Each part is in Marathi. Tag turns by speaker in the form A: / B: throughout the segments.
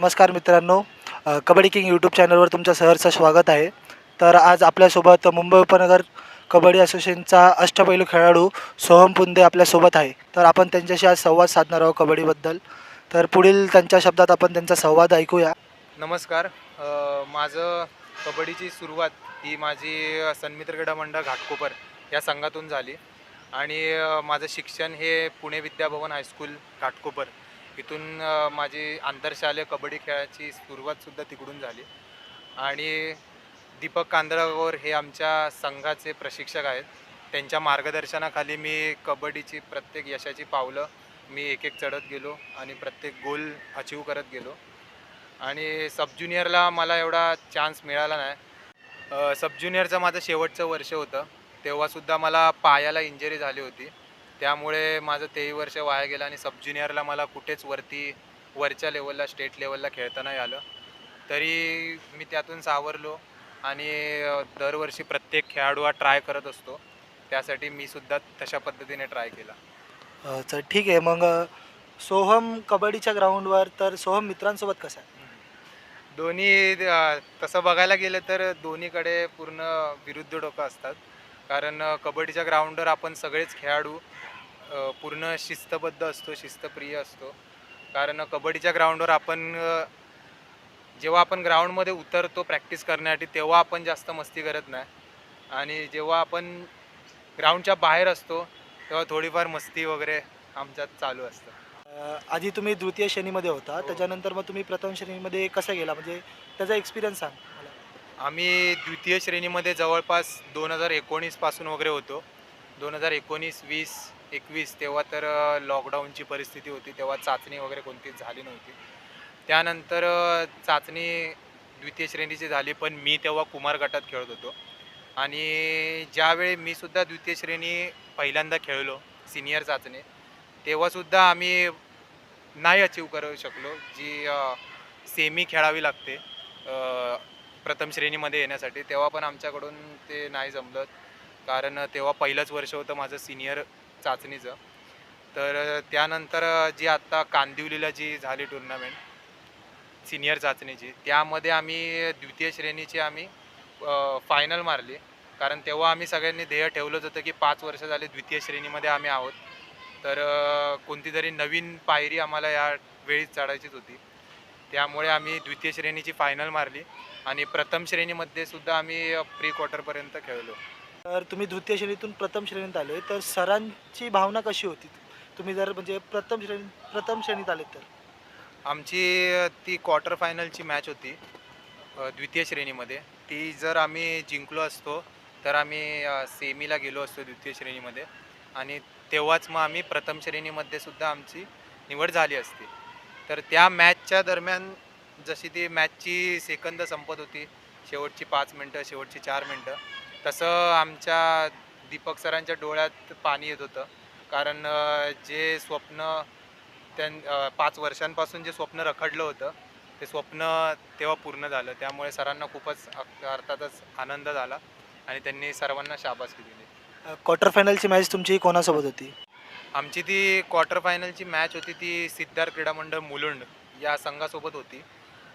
A: नमस्कार मित्रांनो. कबड्डी किंग यूट्यूब चॅनलवर तुमचं सहर्ष स्वागत आहे. तर आज आपल्यासोबत मुंबई उपनगर कबड्डी असोसिएशनचा अष्टपैलू खेळाडू सोहम पुंदे आपल्यासोबत आहे. तर आपण त्यांच्याशी आज संवाद साधणार आहोत कबड्डीबद्दल. तर पुढील त्यांच्या शब्दात आपण त्यांचा संवाद ऐकूया.
B: नमस्कार. माझं कबड्डीची सुरुवात ही माझी सन्मित्र क्रीडा मंडळ घाटकोपर या संघातून झाली. आणि माझं शिक्षण हे पुणे विद्याभवन हायस्कूल घाटकोपर. इथून माझी आंतरशालेय कबड्डी खेळाची सुरुवातसुद्धा तिकडून झाली. आणि दीपक कांदळावर हे आमच्या संघाचे प्रशिक्षक आहेत. त्यांच्या मार्गदर्शनाखाली मी कबड्डीची प्रत्येक यशाची पावलं मी एक एक चढत गेलो आणि प्रत्येक गोल अचीव करत गेलो. आणि सब ज्युनियरला मला एवढा चान्स मिळाला नाही. सब ज्युनियरचं माझं शेवटचं वर्ष होतं. तेव्हासुद्धा मला पायाला इंजरी झाली होती. त्यामुळे माझं तेही वर्ष वाया गेलं आणि सब ज्युनियरला मला कुठेच वरती वरच्या लेवलला स्टेट लेवलला खेळता नाही आलं. तरी मी त्यातून सावरलो आणि दरवर्षी प्रत्येक खेळाडू हा ट्राय करत असतो. त्यासाठी मी सुद्धा तशा पद्धतीने ट्राय केला.
A: तर ठीक आहे. मग सोहम कबड्डीच्या ग्राउंडवर तर सोहम मित्रांसोबत कसा आहे?
B: दोन्ही तसं बघायला गेलं तर दोन्हीकडे पूर्ण विरुद्ध डोकं असतात. कारण कबड्डीच्या ग्राउंडवर आपण सगळेच खेळाडू पूर्ण शिस्तबद्ध असतो शिस्तप्रिय असतो. कारण कबड्डीच्या ग्राउंडवर आपण जेव्हा आपण ग्राउंडमध्ये उतरतो प्रॅक्टिस करण्यासाठी तेव्हा आपण जास्त मस्ती करत नाही. आणि जेव्हा आपण ग्राउंडच्या बाहेर असतो तेव्हा थोडीफार मस्ती वगैरे आमच्यात चालू असतं.
A: आधी तुम्ही द्वितीय श्रेणीमध्ये होता.
B: हो.
A: त्याच्यानंतर मग तुम्ही प्रथम श्रेणीमध्ये कसं गेला? म्हणजे त्याचा एक्सपिरियन्स सांग मला.
B: आम्ही द्वितीय श्रेणीमध्ये जवळपास दोन हजार एकोणीसपासून वगैरे होतो. दोन हजार एकोणीस वीस एकवीस तेव्हा तर लॉकडाऊनची परिस्थिती होती तेव्हा चाचणी वगैरे कोणतीच झाली नव्हती. त्यानंतर चाचणी द्वितीय श्रेणीची झाली पण मी तेव्हा कुमार गटात खेळत होतो. आणि ज्यावेळी मी सुद्धा द्वितीय श्रेणी पहिल्यांदा खेळलो सिनियर चाचणी तेव्हासुद्धा आम्ही नाही अचीव करू शकलो जी सेमी खेळावी लागते प्रथम श्रेणीमध्ये येण्यासाठी. तेव्हा पण आमच्याकडून ते नाही जमलं. कारण तेव्हा पहिलंच वर्ष होतं माझं सिनियर चाचणीचं. तर त्यानंतर जी आत्ता कांदिवलीला जी झाली टुर्नामेंट सिनियर चाचणीची त्यामध्ये आम्ही द्वितीय श्रेणीची आम्ही फायनल मारली. कारण तेव्हा आम्ही सगळ्यांनी ध्येय ठेवलंच होतं की पाच वर्ष झाले द्वितीय श्रेणीमध्ये आम्ही आहोत. तर कोणती तरी नवीन पायरी आम्हाला या वेळीच चढायचीच होती. त्यामुळे आम्ही द्वितीय श्रेणीची फायनल मारली आणि प्रथम श्रेणीमध्ये सुद्धा आम्ही प्री क्वार्टरपर्यंत खेळलो.
A: तर तुम्ही द्वितीय श्रेणीतून प्रथम श्रेणीत आले तर सरांची भावना कशी होती? तुम्ही जर म्हणजे प्रथम श्रेणी प्रथम श्रेणीत आले तर?
B: आमची ती क्वार्टर फायनलची मॅच होती अ, द्वितीय श्रेणीमध्ये. ती जर आम्ही जिंकलो असतो तर आम्ही अ, सेमीला गेलो असतो द्वितीय श्रेणीमध्ये. आणि तेव्हाच मग आम्ही प्रथम श्रेणीमध्ये सुद्धा आमची निवड झाली असती. तर त्या मॅचच्या दरम्यान जशी ती मॅचची सेकंद संपत होती शेवटची पाच मिनटं शेवटची चार मिनटं तसं आमच्या दीपक सरांच्या डोळ्यात पाणी येत होतं. कारण जे स्वप्न त्यां पाच वर्षांपासून जे स्वप्न रखडलं होतं ते स्वप्न तेव्हा पूर्ण झालं. त्यामुळे सरांना खूपच अर्थातच आनंद झाला आणि त्यांनी सर्वांना शाबासकी दिली.
A: क्वार्टर फायनलची मॅच तुमची कोणासोबत होती?
B: आमची ती क्वार्टर फायनलची मॅच होती ती सिद्धार्थ क्रीडा मंडळ मुलुंड या संघासोबत होती.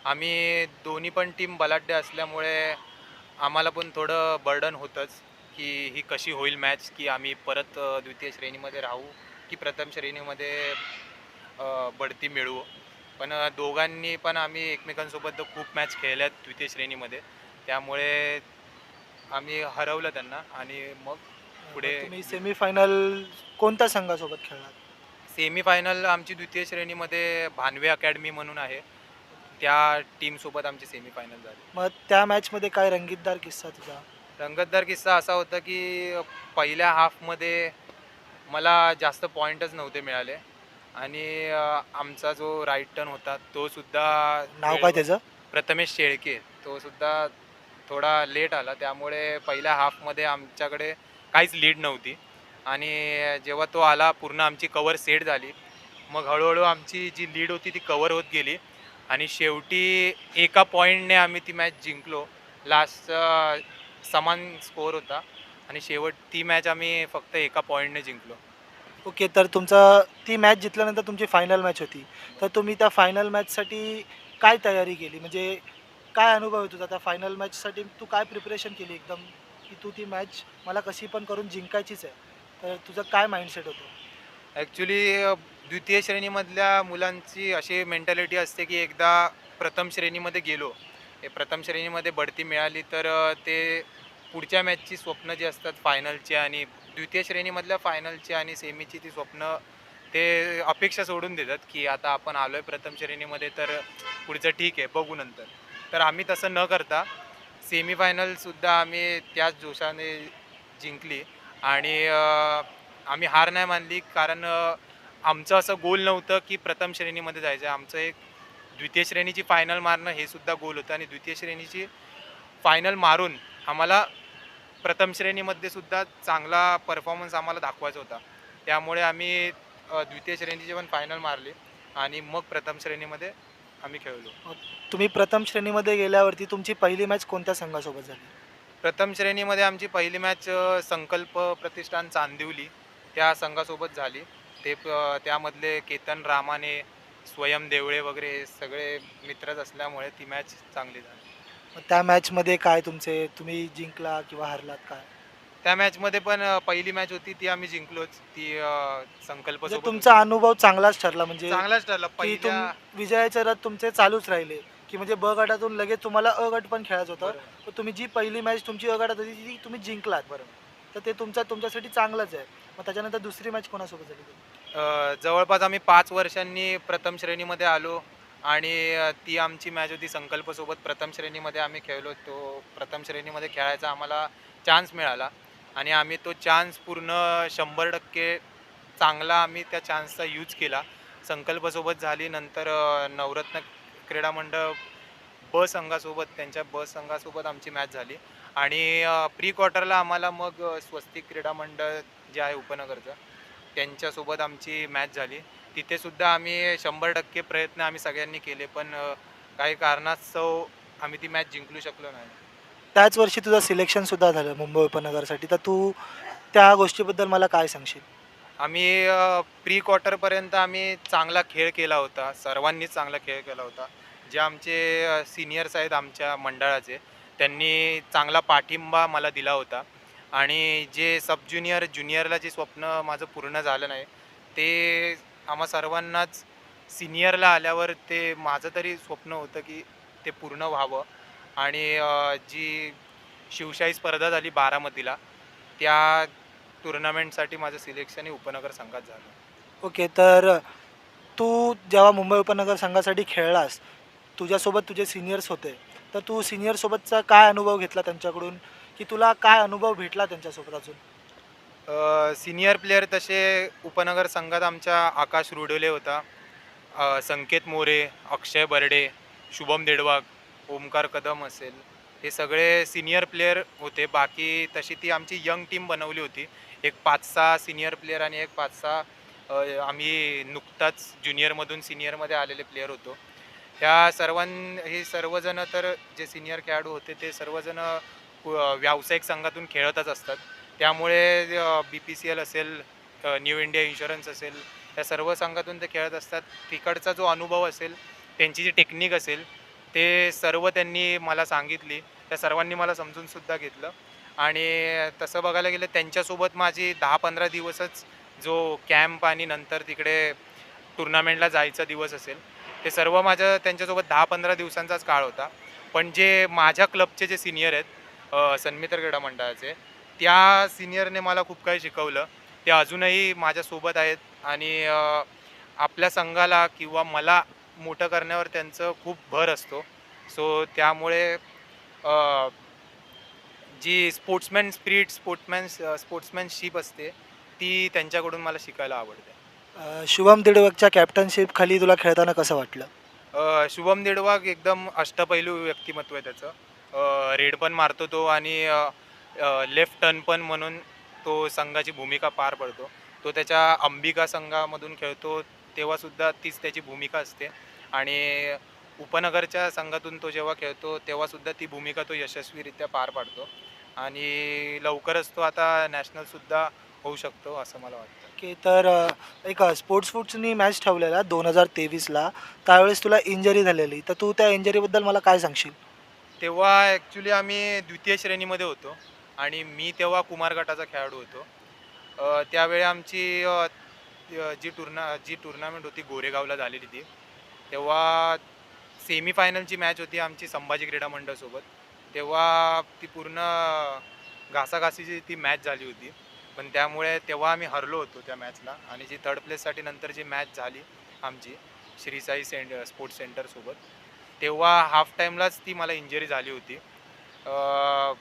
B: आम्ही दोन्ही पण टीम बलाढ्य असल्यामुळे आम्हाला पण थोडं बर्डन होतंच की ही कशी होईल मॅच की आम्ही परत द्वितीय श्रेणीमध्ये राहू की प्रथम श्रेणीमध्ये बढती मिळवू. पण दोघांनी पण आम्ही एकमेकांसोबत खूप मॅच खेळल्यात द्वितीय श्रेणीमध्ये. त्यामुळे आम्ही हरवलं त्यांना आणि मग पुढे-
A: तुम्ही सेमीफायनल कोणत्या संघासोबत खेळलात
B: सेमी फायनल आमची द्वितीय श्रेणीमध्ये भानवे अकॅडमी म्हणून आहे. त्या टीमसोबत आमची सेमी फायनल झाली.
A: मग त्या मॅचमध्ये काय रंगीतदार किस्सा तुझा?
B: रंगतदार किस्सा असा होता की पहिल्या हाफमध्ये मला जास्त पॉईंटच नव्हते मिळाले. आणि अ, आमचा जो राईट टर्न होता तो सुद्धा
A: नाव काय त्याचं?
B: प्रथमेश शेळके. तो सुद्धा थोडा लेट आला. त्यामुळे पहिल्या हाफमध्ये आमच्याकडे काहीच लीड नव्हती. आणि जेव्हा तो आला पूर्ण आमची कवर सेट झाली. मग हळूहळू आमची जी लीड होती ती कवर होत गेली. आणि शेवटी एका पॉईंटने आम्ही ती मॅच जिंकलो. लास्ट समान स्कोअर होता. आणि शेवट ती मॅच आम्ही फक्त एका पॉईंटने जिंकलो.
A: ओके तर तुमचा ती मॅच जिंकल्यानंतर तुमची फायनल मॅच होती. तर तुम्ही त्या फायनल मॅचसाठी काय तयारी केली? म्हणजे काय अनुभव आहे तुझा? त्या फायनल मॅचसाठी तू काय प्रिपरेशन केली एकदम? की तू ती मॅच मला कशी पण करून जिंकायचीच आहे. तर तुझं काय माइंडसेट होतं?
B: ॲक्च्युली द्वितीय श्रेणीमधल्या मुलांची अशी मेंटॅलिटी असते की एकदा प्रथम श्रेणीमध्ये गेलो हे प्रथम श्रेणीमध्ये बढती मिळाली तर ते पुढच्या मॅचची स्वप्न जी असतात फायनलची आणि द्वितीय श्रेणीमधल्या फायनलची आणि सेमीची ती स्वप्न ते अपेक्षा सोडून देतात की आता आपण आलो आहे प्रथम श्रेणीमध्ये तर पुढचं ठीक आहे बघू नंतर. तर आम्ही तसं न करता सेमीफायनलसुद्धा आम्ही त्याच जोशाने जिंकली आणि आम्ही हार नाही मानली कारण आमचं असं गोल नव्हतं की प्रथम श्रेणीमध्ये जायचं. आमचं एक द्वितीय श्रेणीची फायनल मारणं हे सुद्धा गोल होतं आणि द्वितीय श्रेणीची फायनल मारून आम्हाला प्रथम श्रेणीमध्ये सुद्धा चांगला परफॉर्मन्स आम्हाला दाखवायचा होता. त्यामुळे आम्ही द्वितीय श्रेणीची पण फायनल मारली आणि मग प्रथम श्रेणीमध्ये आम्ही खेळलो.
A: तुम्ही प्रथम श्रेणीमध्ये गेल्यावरती तुमची पहिली मॅच कोणत्या संघासोबत झाली?
B: प्रथम श्रेणीमध्ये आमची पहिली मॅच संकल्प प्रतिष्ठान चांदिवली त्या संघासोबत झाली. ते त्यामधले केतन रामाने स्वयं देवळे वगैरे हे सगळे मित्रच असल्यामुळे ती मॅच चांगली झाली
A: मग त्या मॅचमध्ये काय तुमचे तुम्ही जिंकला किंवा हरलात काय
B: त्या मॅचमध्ये पण अ, पहिली मॅच होती ती आम्ही जिंकलोच ती अ, संकल्प
A: म्हणजे
B: सोबत
A: तुमचा अनुभव चांगलाच ठरला म्हणजे.
B: चांगलाच ठरला
A: की
B: पहिल्या
A: विजयाचे रथ तुमचे चालूच राहिले की म्हणजे ब गटातून लगेच तुम्हाला अ गट पण खेळायचं होतं
B: बरोबर.
A: तुम्ही जी पहिली मॅच तुमची अ गटात होती ती तुम्ही जिंकलात
B: बरोबर.
A: तर ते तुमचा तुमच्यासाठी चांगलंच आहे. मग त्याच्यानंतर दुसरी मॅच कोणासोबत झाली? तुमची?
B: अ, जवळपास आम्ही पाच वर्षांनी प्रथम श्रेणीमध्ये आलो आणि अ, ती आमची मॅच होती संकल्पसोबत. प्रथम श्रेणीमध्ये आम्ही खेळलो. तो प्रथम श्रेणीमध्ये खेळायचा आम्हाला चान्स मिळाला आणि आम्ही तो चान्स पूर्ण शंभर टक्के चांगला आम्ही त्या चान्सचा यूज केला. संकल्पसोबत झाली. नंतर अ, नवरत्न क्रीडा मंडळ ब संघासोबत त्यांच्या ब संघासोबत आमची मॅच झाली. आणि प्री क्वार्टरला आम्हाला मग स्वस्तिक क्रीडा मंडळ जे आहे उपनगरचं त्यांच्यासोबत आमची मॅच झाली. तिथे सुद्धा आम्ही शंभर टक्के प्रयत्न आम्ही सगळ्यांनी केले पण काही कारणास्तव आम्ही ती मॅच जिंकलू शकलो नाही.
A: त्याच वर्षी तुझं सिलेक्शन सुद्धा झालं मुंबई उपनगरसाठी. तर तू त्या गोष्टीबद्दल मला काय सांगशील?
B: आम्ही प्री क्वार्टरपर्यंत आम्ही चांगला खेळ केला होता. सर्वांनीच चांगला खेळ केला होता. जे आमचे सिनियर्स आहेत आमच्या मंडळाचे. त्यांनी चांगला पाठिंबा मला दिला होता. आणि जे सब ज्युनियर ज्युनियरला जे स्वप्न माझं पूर्ण झालं नाही ते आम्हा सर्वांनाच सिनियरला आल्यावर ते माझं तरी स्वप्न होतं की ते पूर्ण व्हावं. आणि जी शिवशाही स्पर्धा झाली बारामतीला त्या टुर्नामेंटसाठी माझं सिलेक्शन हे उपनगर संघात झालं.
A: ओके तर तू जेव्हा मुंबई उपनगर संघासाठी खेळलास तुझ्यासोबत तुझे सिनियर्स होते. तर तू सिनियरसोबतचा काय अनुभव घेतला त्यांच्याकडून? की तुला काय अनुभव भेटला त्यांच्यासोबत अजून?
B: सिनियर प्लेअर तसे उपनगर संघात आमच्या आकाश रुडोले होता. अ, संकेत मोरे अक्षय बर्डे शुभम देडवाग ओमकार कदम असेल. हे सगळे सिनियर प्लेअर होते. बाकी तशी ती आमची यंग टीम बनवली होती. एक पाच सहा सिनियर प्लेअर आणि एक पाच सहा अ, आम्ही नुकताच ज्युनियरमधून सिनियरमध्ये आलेले प्लेअर होतो. ह्या सर्वां हे सर्वजण तर जे सिनियर खेळाडू होते ते सर्वजण व्यावसायिक संघातून खेळतच असतात. त्यामुळे बी पी सी एल असेल न्यू इंडिया इन्शुरन्स असेल या सर्व संघातून ते खेळत असतात. तिकडचा जो अनुभव असेल त्यांची जी टेक्निक असेल ते सर्व त्यांनी मला सांगितली. त्या सर्वांनी मला समजूनसुद्धा घेतलं. आणि तसं बघायला गेलं त्यांच्यासोबत माझी दहा पंधरा दिवसच जो कॅम्प आणि नंतर तिकडे टुर्नामेंटला जायचा दिवस असेल ते सर्व माझं त्यांच्यासोबत दहा पंधरा दिवसांचाच काळ होता. पण जे माझ्या क्लबचे जे सिनियर आहेत सन्मित्र क्रीडा मंडळाचे त्या सिनियरने मला खूप काही शिकवलं. ते अजूनही माझ्यासोबत आहेत आणि आपल्या संघाला किंवा मला मोठं करण्यावर त्यांचं खूप भर असतो. सो त्यामुळे जी स्पोर्ट्समॅन स्पिरिट स्पोर्ट्समॅन स्पोर्ट्समॅनशिप असते ती त्यांच्याकडून मला शिकायला आवडते.
A: अ, शुभम दिडवकच्या कॅप्टनशिप खाली तुला खेळताना कसं वाटलं?
B: अ, शुभम देडवाग एकदम अष्टपैलू व्यक्तिमत्व आहे त्याचं. अ, रेड पण मारतो तो आणि लेफ्ट टर्न पण म्हणून तो संघाची भूमिका पार पडतो. तो त्याच्या अंबिका संघामधून खेळतो तेव्हासुद्धा तीच त्याची भूमिका असते. आणि उपनगरच्या संघातून तो जेव्हा खेळतो तेव्हासुद्धा ती भूमिका तो यशस्वीरित्या पार पाडतो. आणि लवकरच तो आता नॅशनलसुद्धा होऊ शकतो असं मला वाटतं.
A: ओके तर अ, एक स्पोर्ट्स फूड्सनी मॅच ठेवलेला दोन हजार तेवीसला. त्यावेळेस तुला इंजरी झालेली. तर तू त्या इंजरीबद्दल मला काय सांगशील?
B: तेव्हा ॲक्च्युली आम्ही द्वितीय श्रेणीमध्ये होतो. आणि मी तेव्हा कुमार गटाचा खेळाडू होतो. अ, त्यावेळी आमची अ, जी टुर्ना जी टुर्नामेंट होती गोरेगावला झालेली ती तेव्हा सेमीफायनलची मॅच होती आमची संभाजी क्रीडा मंडळसोबत तेव्हा ती पूर्ण घासाघासीची ती मॅच झाली होती. पण त्यामुळे तेव्हा आम्ही हरलो होतो त्या मॅचला आणि जी थर्ड प्लेससाठी नंतर जी मॅच झाली आमची श्रीसाई सेंट स्पोर्ट्स सेंटरसोबत तेव्हा हाफ टाईमलाच ती मला इंजरी झाली होती.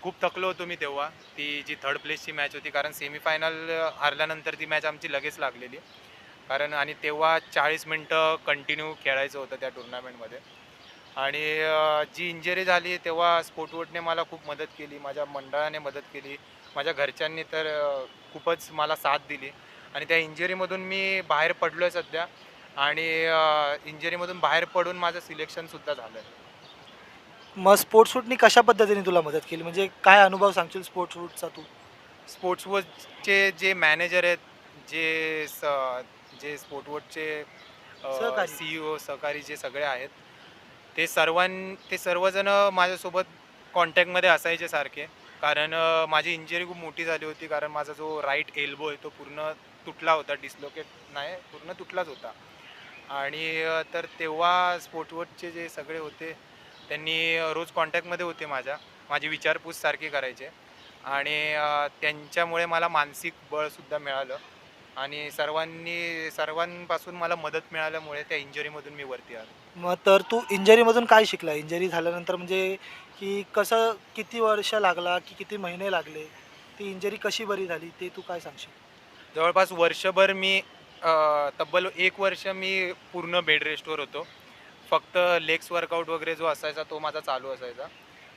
B: खूप थकलो होतो मी तेव्हा. ती जी थर्ड प्लेसची मॅच होती कारण सेमीफायनल हरल्यानंतर ती मॅच आमची लगेच लागलेली. कारण आणि तेव्हा चाळीस मिनटं कंटिन्यू खेळायचं होतं त्या टुर्नामेंटमध्ये आणि जी इंजरी झाली तेव्हा स्पोर्टवोटने मला खूप मदत केली माझ्या मंडळाने मदत केली. माझ्या घरच्यांनी तर खूपच मला साथ दिली. आणि त्या इंजरीमधून मी बाहेर पडलो आहे सध्या. आणि इंजरीमधून बाहेर पडून माझं सिलेक्शनसुद्धा झालं आहे
A: मग स्पोर्ट्स फूडनी कशा पद्धतीने तुला मदत केली? म्हणजे काय अनुभव सांगशील स्पोर्ट्स फूडचा तू?
B: स्पोर्ट्सवरचे जे मॅनेजर आहेत जे स जे स्पोर्टवरचे
A: सहकारी.
B: सी ओ सहकारी जे सगळे आहेत ते सर्वां ते सर्वजण माझ्यासोबत कॉन्टॅक्टमध्ये असायचे सारखे. कारण माझी इंजरी खूप मोठी झाली होती कारण माझा जो राईट एल्बो आहे तो पूर्ण तुटला होता डिस्लोकेट नाही पूर्ण तुटलाच होता. आणि तर तेव्हा स्पोर्टवरचे जे सगळे होते त्यांनी रोज कॉन्टॅक्टमध्ये होते माझ्या माझी विचारपूस सारखी करायचे. आणि त्यांच्यामुळे मला मानसिक बळसुद्धा मिळालं. आणि सर्वांनी सर्वांपासून मला मदत मिळाल्यामुळे त्या इंजरीमधून मी वरती आलो.
A: मग तर तू इंजरीमधून काय शिकला? इंजरी झाल्यानंतर म्हणजे की कसं किती वर्ष लागला की किती महिने लागले ती इंजरी कशी बरी झाली ते तू काय सांगशील?
B: जवळपास वर्षभर मी अ, तब्बल एक वर्ष मी पूर्ण बेड रेस्टवर होतो. फक्त लेग्स वर्कआउट वगैरे जो असायचा तो माझा चालू असायचा.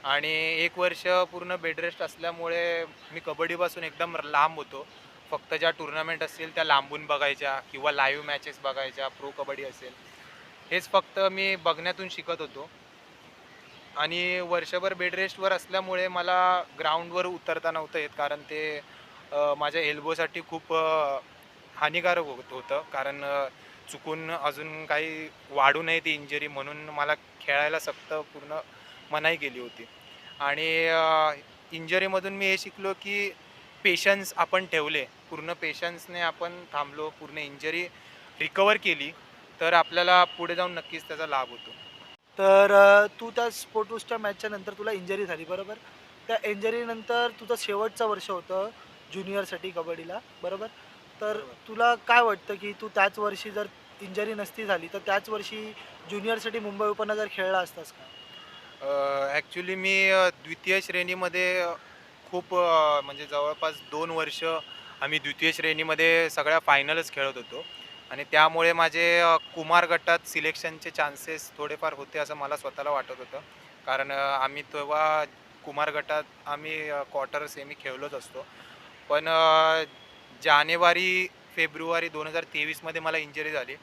B: आणि एक वर्ष पूर्ण बेड रेस्ट असल्यामुळे मी कबड्डीपासून एकदम लांब होतो. फक्त ज्या टुर्नामेंट असतील त्या लांबून बघायच्या किंवा लाईव्ह मॅचेस बघायच्या प्रो कबड्डी असेल हेच फक्त मी बघण्यातून शिकत होतो. आणि वर्षभर बेड रेस्टवर असल्यामुळे मला ग्राउंडवर उतरता नव्हतं येत कारण ते माझ्या एल्बोसाठी खूप हानिकारक होत होतं. कारण चुकून अजून काही वाढू नये ती इंजरी म्हणून मला खेळायला सक्त पूर्ण मनाई केली होती. आणि इंजरीमधून मी हे शिकलो की पेशन्स आपण ठेवले. पूर्ण पेशन्सने आपण थांबलो पूर्ण इंजरी रिकवर केली तर आपल्याला पुढे जाऊन नक्कीच त्याचा लाभ होतो.
A: तर तू त्या स्पोर्ट्सच्या मॅचच्या नंतर तुला इंजरी झाली बरोबर? त्या इंजरीनंतर तुझं शेवटचं वर्ष होतं ज्युनियरसाठी कबड्डीला बरोबर? तर. तुला काय वाटतं की तू त्याच वर्षी जर इंजरी नसती झाली तर त्याच वर्षी ज्युनियरसाठी मुंबई उपनगर खेळला असतास का?
B: ॲक्च्युली मी द्वितीय श्रेणीमध्ये खूप म्हणजे जवळपास दोन वर्ष आम्ही द्वितीय श्रेणीमध्ये सगळ्या फायनलच खेळत होतो. आणि त्यामुळे माझे कुमार गटात सिलेक्शनचे चान्सेस थोडेफार होते असं मला स्वतःला वाटत होतं. कारण आम्ही तेव्हा कुमार गटात आम्ही क्वार्टर सेमी खेळलोच असतो. पण जानेवारी फेब्रुवारी दोन हजार तेवीसमध्ये मला इंजरी झाली.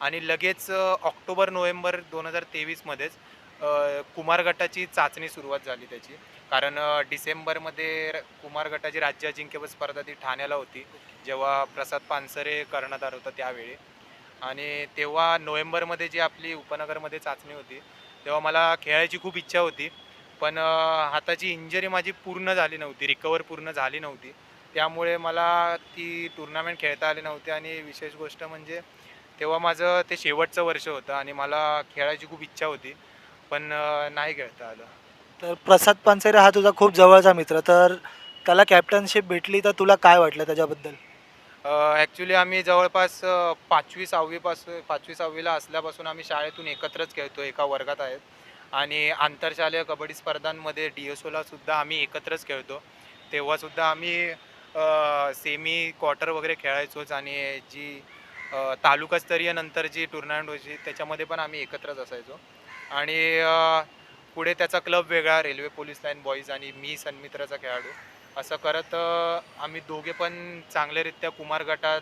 B: आणि लगेच ऑक्टोबर नोव्हेंबर दोन हजार तेवीसमध्येच कुमार गटाची चाचणी सुरुवात झाली त्याची. कारण डिसेंबरमध्ये र- कुमार गटाची राज्य अजिंक्यपद स्पर्धा ती ठाण्याला होती. जेव्हा प्रसाद पानसरे कर्णधार होता त्यावेळी. आणि तेव्हा नोव्हेंबरमध्ये जी आपली उपनगरमध्ये चाचणी होती तेव्हा मला खेळायची खूप इच्छा होती. पण हाताची इंजरी माझी पूर्ण झाली नव्हती रिकवर पूर्ण झाली नव्हती. त्यामुळे मला ती टुर्नामेंट खेळता आली नव्हती आणि विशेष गोष्ट म्हणजे तेव्हा माझं ते शेवटचं वर्ष होतं आणि मला खेळायची खूप इच्छा होती. पण नाही खेळता आलं.
A: तर प्रसाद पानसरे हा तुझा खूप जवळचा मित्र. तर त्याला कॅप्टनशिप भेटली तर तुला काय वाटलं त्याच्याबद्दल?
B: ॲक्च्युली आम्ही जवळपास अ, पाचवी सहावीपासून पाचवी सहावीला असल्यापासून आम्ही शाळेतून एकत्रच खेळतो एका वर्गात आहेत. आणि आंतरशालेय कबड्डी स्पर्धांमध्ये डी एस ओला सुद्धा आम्ही एकत्रच खेळतो. तेव्हासुद्धा आम्ही सेमी क्वार्टर वगैरे खेळायचोच आणि जी अ, तालुकास्तरीय नंतर जी टुर्नामेंट व्हायची त्याच्यामध्ये पण आम्ही एकत्रच असायचो. आणि अ, पुढे त्याचा क्लब वेगळा रेल्वे पोलीस लाईन बॉईज आणि मी सन्मित्राचा खेळाडू. असं करत आम्ही दोघे पण चांगल्यारीत्या कुमार गटात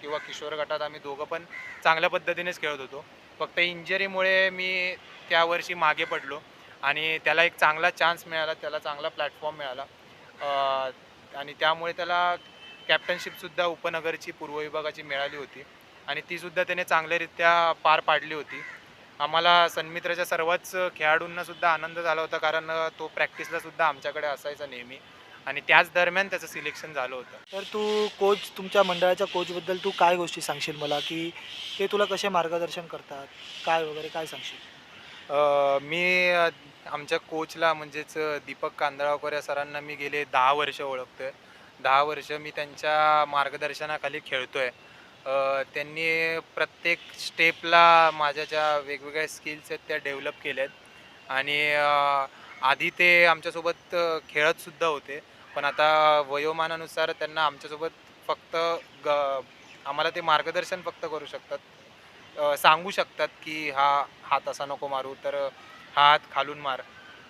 B: किंवा किशोर गटात आम्ही दोघं पण चांगल्या पद्धतीनेच खेळत होतो. फक्त इंजरीमुळे मी त्यावर्षी मागे पडलो आणि त्याला एक चांगला चान्स मिळाला त्याला चांगला प्लॅटफॉर्म मिळाला. आणि त्यामुळे त्याला कॅप्टनशिपसुद्धा उपनगरची पूर्व विभागाची मिळाली होती. आणि तीसुद्धा त्याने चांगल्यारित्या पार पाडली होती. आम्हाला सन्मित्राच्या सर्वच खेळाडूंना सुद्धा आनंद झाला होता कारण तो प्रॅक्टिसला सुद्धा आमच्याकडे असायचा नेहमी. आणि त्याच दरम्यान त्याचं सिलेक्शन झालं होतं.
A: तर तू कोच तुमच्या मंडळाच्या कोचबद्दल तू काय गोष्टी सांगशील मला? की ते तुला कसे मार्गदर्शन करतात? काय वगैरे काय सांगशील?
B: मी आमच्या कोचला म्हणजेच दीपक कांदळावकर या सरांना मी गेले दहा वर्ष ओळखतोय. दहा वर्ष मी त्यांच्या मार्गदर्शनाखाली खेळतोय. अ, त्यांनी प्रत्येक स्टेपला माझ्या ज्या वेगवेगळ्या स्किल्स आहेत त्या डेव्हलप केल्या आहेत आणि आधी ते आमच्यासोबत खेळतसुद्धा होते. पण आता वयोमानानुसार त्यांना आमच्यासोबत फक्त ग आम्हाला ते मार्गदर्शन फक्त करू शकतात. सांगू शकतात की हा हात असा नको मारू तर हा हात खालून मार.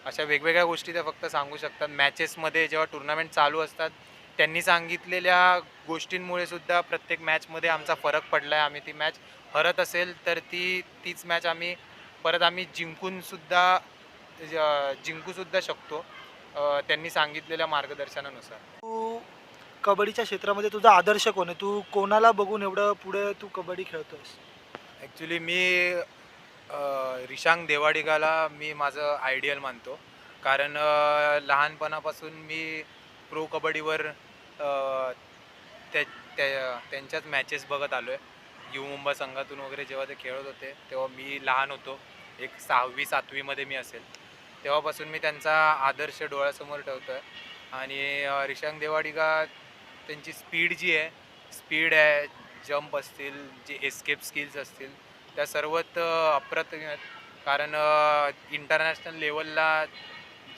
B: अशा वेगवेगळ्या गोष्टी त्या फक्त सांगू शकतात. मॅचेसमध्ये जेव्हा टुर्नामेंट चालू असतात त्यांनी सांगितलेल्या गोष्टींमुळे सुद्धा प्रत्येक मॅचमध्ये आमचा फरक पडला आहे आम्ही ती मॅच हरत असेल तर ती तीच मॅच आम्ही परत आम्ही जिंकून सुद्धा जिंकू सुद्धा शकतो. त्यांनी सांगितलेल्या मार्गदर्शनानुसार.
A: तू कबड्डीच्या क्षेत्रामध्ये तुझा आदर्श कोण आहे? तू कोणाला बघून एवढं पुढे तू कबड्डी खेळतोयस?
B: ॲक्च्युली मी रिशांग देवाडिगाला मी माझं आयडियल मानतो. कारण लहानपणापासून मी प्रो कबड्डीवर त्या त्या- त्यांच्याच मॅचेस बघत आलो आहे यू मुंबई संघातून वगैरे जेव्हा ते खेळत होते तेव्हा मी लहान होतो. एक सहावी सातवीमध्ये मी असेल. तेव्हापासून मी त्यांचा आदर्श डोळ्यासमोर ठेवतो आहे आणि रिशांग देवाडिका त्यांची स्पीड जी आहे स्पीड आहे जंप असतील जे एस्केप स्किल्स असतील त्या सर्वात अ, अप्रतिम आहेत. कारण इंटरनॅशनल लेवलला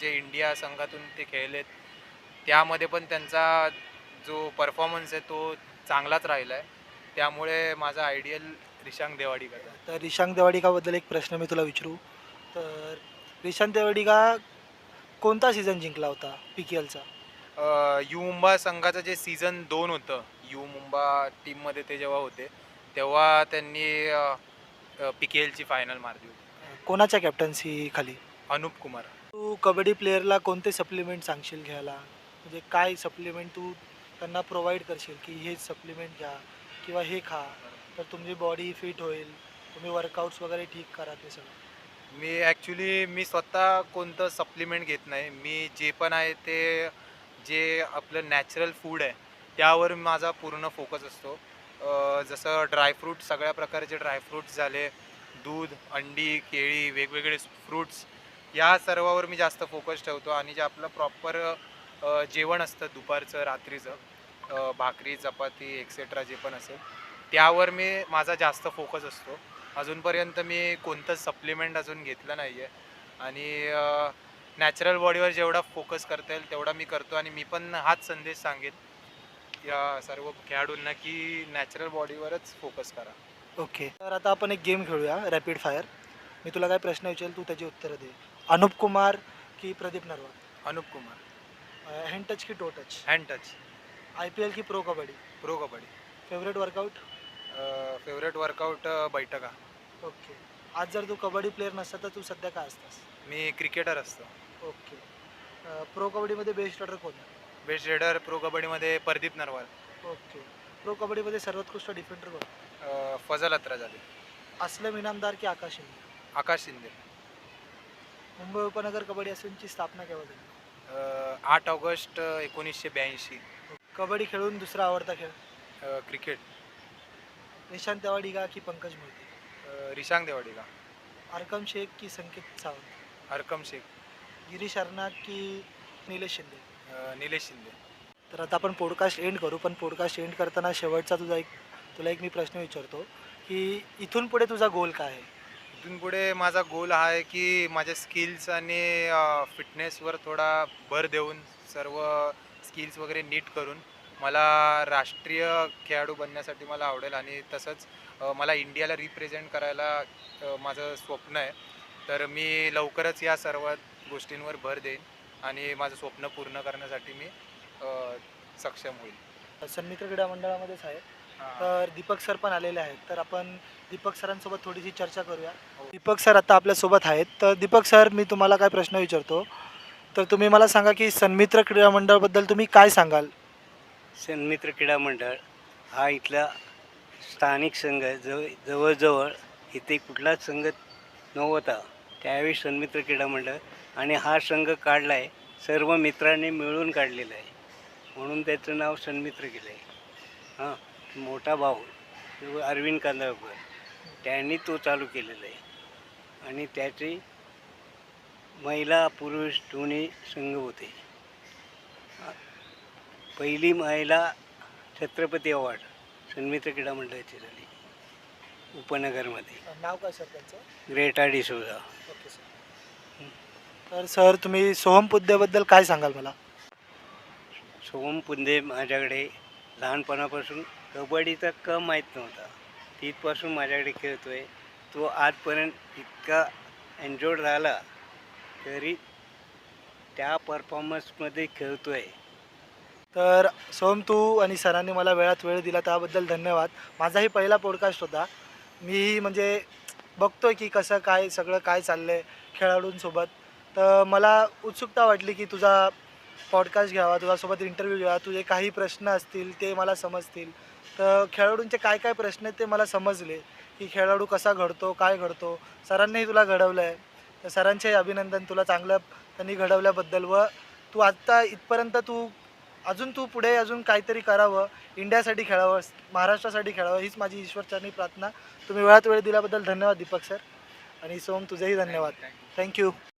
B: जे इंडिया संघातून ते खेळलेत त्यामध्ये पण त्यांचा जो परफॉर्मन्स आहे तो चांगलाच राहिला आहे त्यामुळे माझा आयडियल रिशांग देवाडिका आहे.
A: तर रिशांक देवाडिकाबद्दल एक प्रश्न मी तुला विचारू. तर रिशांक देवाडिका कोणता सीझन जिंकला होता पी के एलचा
B: अ, यू मुंबा संघाचं जे सीझन दोन होतं यू मुंबा टीममध्ये ते जेव्हा होते तेव्हा त्यांनी पी के एलची फायनल मारली होती.
A: कोणाच्या कॅप्टन्सी खाली?
B: अनुप कुमार.
A: तू कबड्डी प्लेअरला कोणते सप्लिमेंट सांगशील घ्यायला? म्हणजे काय सप्लिमेंट तू त्यांना प्रोव्हाइड करशील की हे सप्लिमेंट घ्या किंवा हे खा तर तुमची बॉडी फिट होईल. तुम्ही वर्कआउट्स वगैरे ठीक करा ते सगळं.
B: मी ॲक्च्युली मी स्वतः कोणतं सप्लिमेंट घेत नाही. मी जे पण आहे ते जे आपलं नॅचरल फूड आहे त्यावर माझा पूर्ण फोकस असतो. जसं ड्रायफ्रूट सगळ्या प्रकारचे ड्रायफ्रूट्स झाले दूध अंडी केळी वेगवेगळे फ्रूट्स या सर्वावर मी जास्त फोकस ठेवतो. आणि जे आपलं प्रॉपर जेवण असतं दुपारचं रात्रीचं भाकरी चपाती एक्सेट्रा जे पण असेल त्यावर मी माझा जास्त फोकस असतो. अजूनपर्यंत मी कोणतंच सप्लिमेंट अजून घेतलं नाही आहे आणि नॅचरल बॉडीवर जेवढा फोकस करता येईल तेवढा मी करतो आणि मी पण हाच संदेश सांगेन या सर्व खेळाडूंना की नॅचरल बॉडीवरच फोकस करा.
A: ओके तर आता आपण एक गेम खेळूया रॅपिड फायर मी तुला काय प्रश्न विचारेल तू त्याची उत्तरं दे. अनुप कुमार की प्रदीप नरवाल
B: अनुप कुमार.
A: हँड टच की toe touch
B: hand touch
A: I P L की pro kabaddi?
B: Pro kabaddi.
A: Favourite workout
B: favourite workout बैठका.
A: ओके आज जर तू कबड्डी प्लेअर नसता तर तू सध्या काय असतास?
B: मी क्रिकेटर असतो.
A: ओके प्रो कबड्डीमध्ये बेस्ट ऑर्डर कोण आहे?
B: बेस्ट रेडर प्रो कबड्डीमध्ये प्रदीप नरवाल.
A: ओके प्रो कबड्डीमध्ये सर्वोत्कृष्ट डिफेंडर कोण?
B: अ, फजल अत्रा झाले
A: असलम इनामदार की आकाश शिंदे?
B: आकाश शिंदे.
A: मुंबई उपनगर कबड्डी असोसिएशनची स्थापना केव्हा झाली?
B: अ, आठ ऑगस्ट एकोणीसशे ब्याऐंशी.
A: कबड्डी खेळून दुसरा आवडता खेळ?
B: अ, क्रिकेट.
A: निशांत देवाडिगा की पंकज मोहिते
B: अ, रिशांग देवाडिगा.
A: अरकम शेख की संकेत सावंत?
B: हरकम शेख.
A: गिरीश अर्नाक की निलेश शिंदे?
B: अ, निलेश शिंदे.
A: तर आता आपण पॉडकास्ट एंड करू पण पॉडकास्ट एंड करताना शेवटचा तुझा एक तुला एक मी प्रश्न विचारतो की इथून पुढे तुझा गोल काय आहे?
B: इथून पुढे माझा गोल हा आहे की माझ्या स्किल्स आणि फिटनेसवर थोडा भर देऊन सर्व स्किल्स वगैरे नीट करून मला राष्ट्रीय खेळाडू बनण्यासाठी मला आवडेल आणि तसंच मला इंडियाला रिप्रेझेंट करायला माझं स्वप्न आहे. तर मी लवकरच या सर्व गोष्टींवर भर देईन आणि माझं स्वप्न पूर्ण करण्यासाठी मी सक्षम होईल.
A: सन्मित्र क्रीडा मंडळामध्येच आहे तर दीपक सर पण आलेले आहेत. तर आपण दीपक सरांसोबत थोडीशी चर्चा करूया. दीपक सर आता आपल्यासोबत आहेत. तर दीपक सर मी तुम्हाला काय प्रश्न विचारतो? तर तुम्ही मला सांगा की सन्मित्र क्रीडा मंडळबद्दल तुम्ही काय सांगाल?
C: सन्मित्र क्रीडा मंडळ हा इथला स्थानिक संघ जव जवळजवळ इथे कुठलाच संघ नव्हता त्यावेळी सन्मित्र क्रीडा मंडळ आणि हा संघ काढला आहे सर्व मित्रांनी मिळून काढलेला आहे. म्हणून त्याचं नाव सन्मित्र केलं आहे हां मोठा भाऊ अरविंद कांदळकर त्यांनी तो चालू केलेला आहे. आणि त्याची महिला पुरुष दोन्ही संघ होते. पहिली महिला छत्रपती अवॉर्ड सन्मित्र क्रीडा मंडळाची झाली. उपनगरमध्ये.
A: नाव काय सर त्यांचं?
C: Greta D'Souza
A: okay sir. तर सर तुम्ही सोहम पुद्देबद्दल काय सांगाल मला?
C: सोहम पुंदे माझ्याकडे लहानपणापासून कबड्डीचा क माहीत नव्हता. तिथपासून माझ्याकडे खेळतो आहे तो आजपर्यंत इतका एन्जॉय झाला तरी त्या परफॉर्मन्समध्ये खेळतो आहे
A: तर सोम तू आणि सरांनी मला वेळात वेळ दिला त्याबद्दल धन्यवाद. माझाही पहिला पॉडकास्ट होता. मी म्हणजे बघतोय की कसं काय सगळं काय चाललं आहे खेळाडूंसोबत. तर मला उत्सुकता वाटली की तुझा पॉडकास्ट घ्यावा तुझ्यासोबत इंटरव्ह्यू घ्यावा. तुझे काही प्रश्न असतील ते मला समजतील. तर खेळाडूंचे काय काय प्रश्न आहेत ते मला समजले की खेळाडू कसा घडतो काय घडतो. सरांनीही तुला घडवलं आहे तर सरांचेही अभिनंदन तुला चांगलं त्यांनी घडवल्याबद्दल व तू आत्ता इथपर्यंत तू अजून तू पुढे अजून काहीतरी करावं इंडियासाठी खेळावं महाराष्ट्रासाठी खेळावं हीच माझी ईश्वरचरणी प्रार्थना. तुम्ही वेळात वेळ दिल्याबद्दल धन्यवाद दीपक सर. आणि सोम तुझेही धन्यवाद. थँक्यू